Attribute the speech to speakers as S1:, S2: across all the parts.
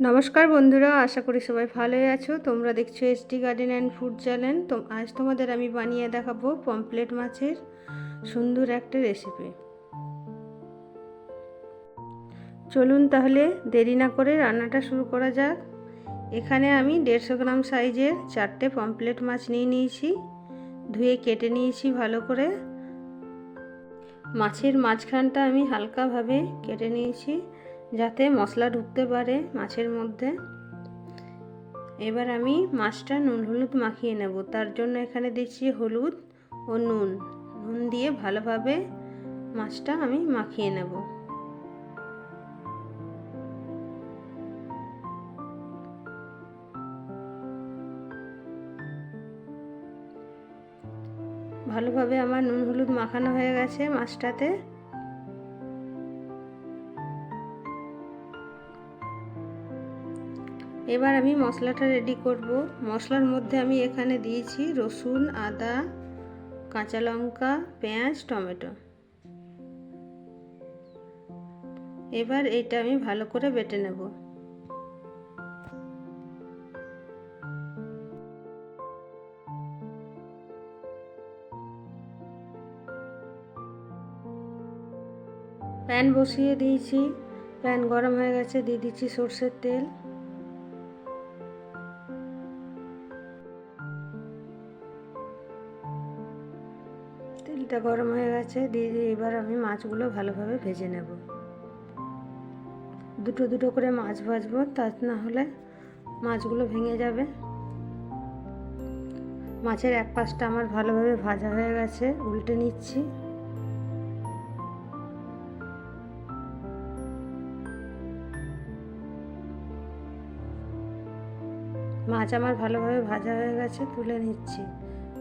S1: নমস্কার বন্ধুরা, আশা করি সবাই ভালোই আছো। তোমরা দেখছ ST garden and food channel. তো আজ তোমাদের আমি বানিয়ে দেখাবো পমপ্লেট মাছের সুন্দর একটা রেসিপি। চলুন তাহলে দেরি না করে রান্নাটা শুরু করা যাক। এখানে আমি দেড়শো গ্রাম সাইজের চারটে পমপ্লেট মাছ নিয়ে নিয়েছি। ধুয়ে কেটে নিয়েছি ভালো করে। মাছের মাঝখানটা আমি হালকাভাবে কেটে নিয়েছি। যাতে মশলা ঢুকতে পারে মাছের মধ্যে। এবার আমি মাছটা নুন হলুদ মাখিয়ে নেব। তার জন্য এখানে দিচ্ছি হলুদ ও নুন। নুন দিয়ে ভালোভাবে মাছটা আমি মাখিয়ে নেব। ভালোভাবে আমার নুন হলুদ মাখানো হয়ে গেছে মাছটাতে। এবার আমি মশলাটা রেডি করব। মশলার মধ্যে আমি এখানে দিয়েছি রসুন, আদা, কাঁচা লঙ্কা, পেঁয়াজ, টমেটো। এবার এটা আমি ভালো করে বেটে নেব। প্যান বসিয়ে দিয়েছি। প্যান গরম হয়ে গেছে, দিয়ে দিচ্ছি সর্ষের তেল। তেলটা গরম হয়ে গেছে, দিয়ে দিয়ে এবার আমি মাছগুলো ভালোভাবে ভেজে নেব। দুটো দুটো করে মাছ ভাজবো তা না হলে মাছগুলো ভেঙে যাবে। মাছের এক পাশটা আমার ভালোভাবে ভাজা হয়ে গেছে, উল্টে নিচ্ছি। মাছ আমার ভালোভাবে ভাজা হয়ে গেছে, তুলে নিচ্ছি।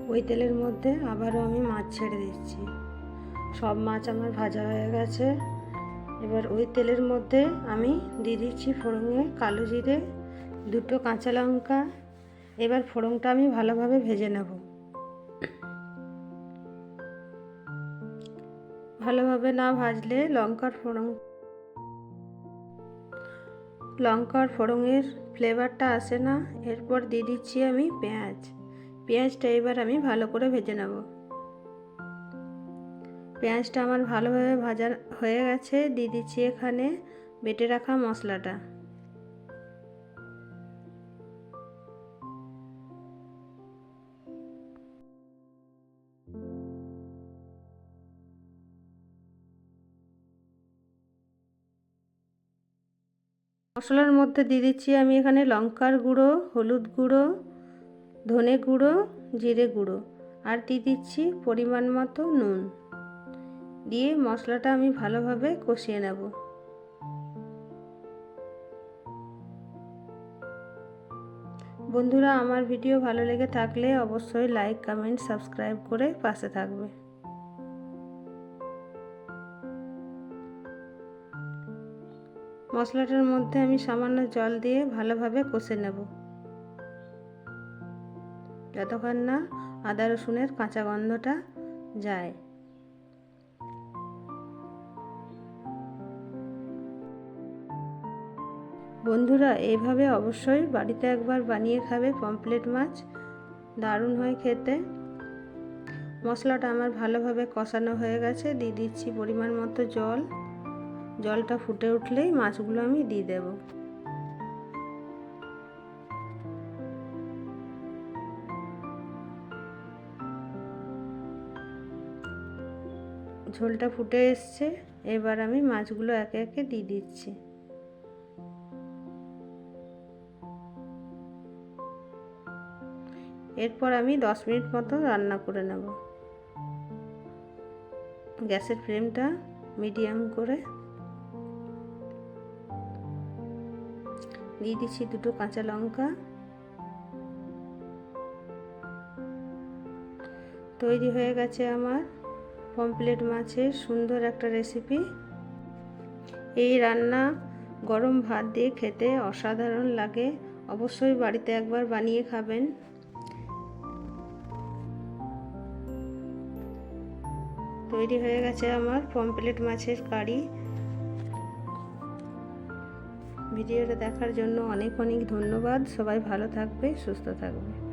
S1: ওই তেলের মধ্যে আবারও আমি মাছ ছেড়ে দিচ্ছি। সব মাছ আমার ভাজা হয়ে গেছে। এবার ওই তেলের মধ্যে আমি দিয়ে দিচ্ছি ফোড়ঙে কালো জিরে, দুটো কাঁচা লঙ্কা। এবার ফোড়নটা আমি ভালোভাবে ভেজে নেব। ভালোভাবে না ভাজলে লঙ্কার ফোড়ন লঙ্কার ফোড়নের ফ্লেভারটা আসে না। এরপর দিয়ে দিচ্ছি আমি পেঁয়াজ। পেঁয়াজটা এবার আমি ভালো করে ভেজে নেব। পেঁয়াজটা আমার ভালোভাবে ভাজা হয়ে গেছে। দিয়ে দিচ্ছি এখানে বেটে রাখা মশলাটা। মশলার মধ্যে দিয়ে দিচ্ছি আমি এখানে লঙ্কার গুঁড়ো, হলুদ গুঁড়ো ধনে গুঁড়ো, জিরে গুঁড়ো আর দিয়ে দিচ্ছি পরিমাণ মতো নুন। দিয়ে মশলাটা আমি ভালোভাবে কষিয়ে নেব। বন্ধুরা, আমার ভিডিও ভালো লেগে থাকলে অবশ্যই লাইক, কমেন্ট, সাবস্ক্রাইব করে পাশে থাকবে। মশলাটার মধ্যে আমি সামান্য জল দিয়ে ভালোভাবে কষে নেব। যতক্ষণ না আদা রসুনের কাঁচা গন্ধটা যায়। বন্ধুরা এইভাবে অবশ্যই বাড়িতে একবার বানিয়ে খাবে পমপ্লেট মাছ। দারুণ হয় খেতে। মশলাটা আমার ভালোভাবে কষানো হয়ে গেছে। দিয়ে দিচ্ছি পরিমাণ মতো জল। জলটা ফুটে উঠলেই মাছগুলো আমি দিয়ে দেব। ঝোলটা ফুটে এসছে, এবার আমি মাছগুলো একে একে দিয়ে দিচ্ছি। এরপর আমি দশ মিনিট মতো রান্না করে নেব। গ্যাসের ফ্লেমটা মিডিয়াম করে দিয়ে দিচ্ছি দুটো কাঁচা লঙ্কা। তৈরি হয়ে গেছে আমার পমপ্লেট মাছের সুন্দর একটা রেসিপি। এই রান্না গরম ভাত দিয়ে খেতে অসাধারণ লাগে। অবশ্যই বাড়িতে একবার বানিয়ে খাবেন। তৈরি হয়ে গেছে আমার পমপ্লেট মাছের কারি। ভিডিওটা দেখার জন্য অনেক অনেক ধন্যবাদ। সবাই ভালো থাকবে, সুস্থ থাকবে।